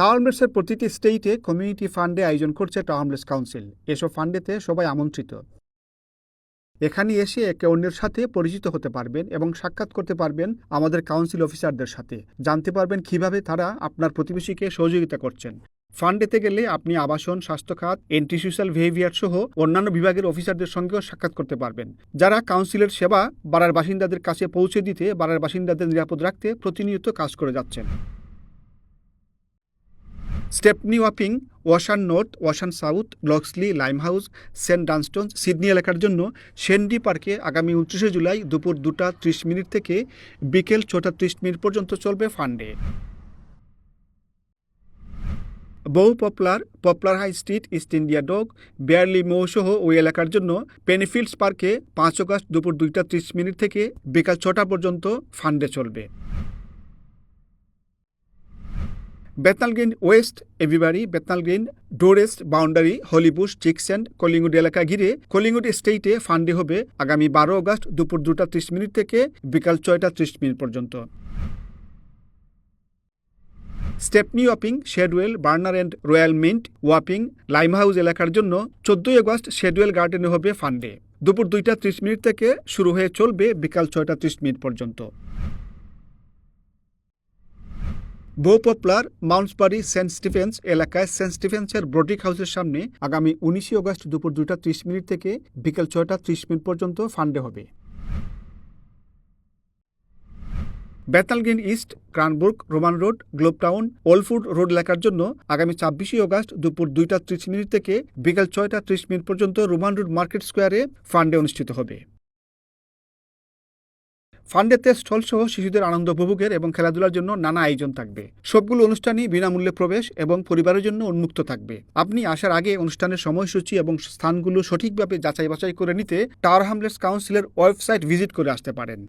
টাওয়ারমলেসের প্রতিটি স্টেটে কমিউনিটি ফান্ডে আয়োজন করছে টাওয়ারমলেস কাউন্সিল। এসব ফান্ডেতে সবাই আমন্ত্রিত। এখানে এসে একে অন্যের সাথে পরিচিত হতে পারবেন এবং সাক্ষাৎ করতে পারবেন আমাদের কাউন্সিল অফিসারদের সাথে। জানতে পারবেন কীভাবে তারা আপনার প্রতিবেশীকে সহযোগিতা করছেন। ফান্ডেতে গেলে আপনি আবাসন, স্বাস্থ্য খাত এন্টি সোশ্যাল বিহেভিয়ার সহ অন্যান্য বিভাগের অফিসারদের সঙ্গেও সাক্ষাৎ করতে পারবেন। যারা কাউন্সিলের সেবা বাড়ার বাসিন্দাদের কাছে পৌঁছে দিতে, বাড়ার বাসিন্দাদের নিরাপদ রাখতে প্রতিনিয়ত কাজ করে যাচ্ছেন। স্টেপনি ওয়াপিং ওয়াশান নর্থ ওয়াশান সাউথ, লক্সলি, লাইমহাউস, সেন্ট ডানস্টোন সিডনি এলাকার জন্য সেন্ডি পার্কে আগামী উনত্রিশে জুলাই দুপুর দুটা ত্রিশ মিনিট থেকে বিকেল ছটা ত্রিশ মিনিট পর্যন্ত চলবে ফান্ডে। বহু popular popular high street, East India dock, barely মৌসহ ওই এলাকার জন্য পেনিফিল্ডস পার্কে পাঁচ আগস্ট দুপুর দুইটা ত্রিশ মিনিট থেকে বিকাল ছটা পর্যন্ত ফান্ডে চলবে। Bethnal Green West, এভিবারি Bethnal Green ডোরেস্ট, boundary, Hollybush Chicksand Collingwood এলাকা ঘিরে কলিংউড স্টেটে ফান্ডে হবে আগামী বারো আগস্ট দুপুর দুটা ত্রিশ মিনিট থেকে বিকাল ছয়টা ত্রিশ মিনিট পর্যন্ত। Stepney Wapping, Shadwell, Berner and Royal Mint Wapping Limehouse এলাকার জন্য চোদ্দই আগস্ট শেডওয়েল গার্ডেনে হবে ফান্ডে। দুপুর দুইটা ত্রিশ মিনিট থেকে শুরু হয়ে চলবে বিকাল ছয়টা ত্রিশ মিনিট পর্যন্ত। বহু পপুলার মাউন্টসবাড়ি সেন্ট স্টিফেন্স এলাকায় সেন্ট স্টিফেন্সের ব্রডিক হাউসের সামনে আগামী উনিশে আগস্ট দুপুর দুইটা ত্রিশ মিনিট থেকে বিকেল ছয়টা ত্রিশ মিনিট পর্যন্ত ফান্ডে হবে। Bethnal Green east, Cranbrook, Roman Road Globe Town old ford road এলাকার জন্য আগামী ছাব্বিশে আগস্ট দুপুর দুইটা ত্রিশ মিনিট থেকে বিকেল ছয়টা ত্রিশ মিনিট পর্যন্ত রোমান রোড মার্কেট স্কোয়ারে ফান্ডে অনুষ্ঠিত হবে। ফান্ডেতে স্টল সহ শিশুদের আনন্দ উপভোগের এবং খেলাধুলার জন্য নানা আয়োজন থাকবে। সবগুলো অনুষ্ঠানই বিনামূল্যে প্রবেশ এবং পরিবারের জন্য উন্মুক্ত থাকবে। আপনি আসার আগে অনুষ্ঠানের সময়সূচি এবং স্থানগুলো সঠিকভাবে যাচাই বাছাই করে নিতে টাওয়ার হামলেস কাউন্সিলের ওয়েবসাইট ভিজিট করে আসতে পারেন।